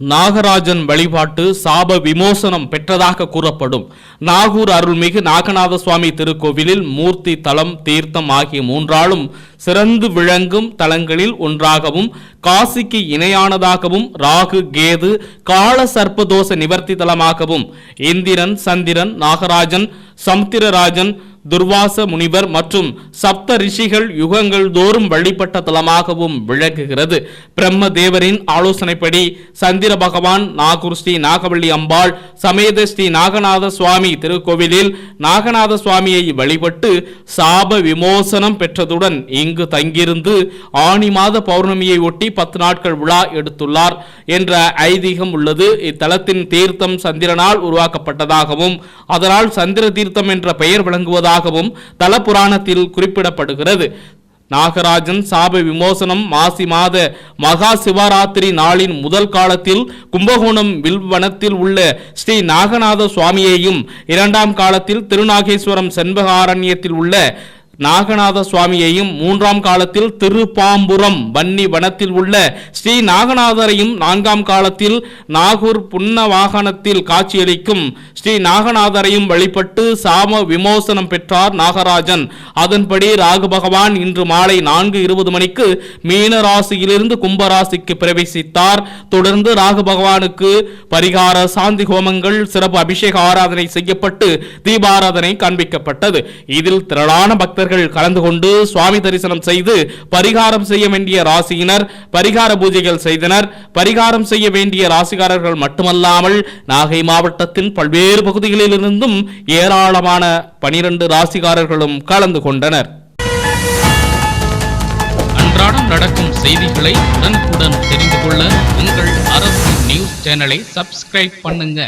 நாகராஜன் வழிபாட்டு சாப விமோசனம் பெற்றதாக கூறப்படும். நாகூர் அருள்மிகு நாகநாத சுவாமி திருக்கோவிலில் மூர்த்தி தலம் தீர்த்தம் ஆகிய மூன்றாலும் சிறந்து விளங்கும் தலங்களில் ஒன்றாகவும் காசிக்கு இணையானதாகவும் ராகு கேது கால சர்ப்பதோஷ நிவர்த்தி தலமாகவும் இந்திரன் சந்திரன் நாகராஜன் சமுத்திரராஜன் துர்வாச முனிவர் மற்றும் சப்த ரிஷிகள் யுகங்கள் தோறும் வழிபட்ட தலமாகவும் விளங்குகிறது. பிரம்ம தேவரின் ஆலோசனைப்படி சந்திர பகவான் நாகூர் ஸ்ரீ நாகவள்ளி அம்பாள் சமேத ஸ்ரீ நாகநாத சுவாமி திருக்கோவிலில் நாகநாத சுவாமியை வழிபட்டு சாப விமோசனம் பெற்றதுடன் இங்கு தங்கியிருந்து ஆணி மாத பௌர்ணமியை ஒட்டி பத்து நாட்கள் விழா எடுத்துள்ளார் என்ற ஐதீகம் உள்ளது. இத்தலத்தின் தீர்த்தம் சந்திரனால் உருவாக்கப்பட்டதாகவும் அதனால் சந்திர தீர்த்தம் என்ற பெயர் விளங்குவதாகவும் தல புராணத்தில் குறிப்பிடப்படுகிறது. நாகராஜன் சாப விமோசனம் மாசி மாத மகா சிவராத்திரி நாளின் முதல் காலத்தில் கும்பகோணம் வில்வனத்தில் உள்ள ஸ்ரீ நாகநாத சுவாமியையும் இரண்டாம் காலத்தில் திருநாகேஸ்வரம் செண்பகாரண்யத்தில் உள்ள நாகநாத சுவாமியையும் மூன்றாம் காலத்தில் திருப்பாம்புரம் வன்னி வனத்தில் உள்ள ஸ்ரீ நாகநாதரையும் நான்காம் காலத்தில் நாகூர் புன்ன வாகனத்தில் காட்சியளிக்கும் ஸ்ரீ நாகநாதரையும் வழிபட்டு சாம விமோசனம் பெற்றார் நாகராஜன். அதன்படி ராகு பகவான் இன்று மாலை நான்கு இருபது மணிக்கு மீன ராசியிலிருந்து கும்பராசிக்கு பிரவேசித்தார். தொடர்ந்து ராகு பகவானுக்கு பரிகார சாந்தி ஹோமங்கள் சிறப்பு அபிஷேக ஆராதனை செய்யப்பட்டு தீபாராதனை காண்பிக்கப்பட்டது. இதில் திரளான பக்தர் பக்தர்கள் கலந்து கொண்டு சுவாமி தரிசனம் செய்து பரிகாரம் செய்ய வேண்டிய ராசியினர் பரிகார பூஜைகள் செய்தனர். பரிகாரம் செய்ய வேண்டிய ராசிகாரர்கள் மட்டுமல்லாமல் நாகை மாவட்டத்தின் பல்வேறு பகுதிகளிலிருந்தும் ஏராளமான பனிரெண்டு ராசிகாரர்களும் கலந்து கொண்டனர். அன்றாடம் நடக்கும் செய்திகளை உடனுக்குடன் தெரிந்து கொள்ள உங்கள் அரசு நியூஸ் சேனலை சப்ஸ்கிரைப் பண்ணுங்க.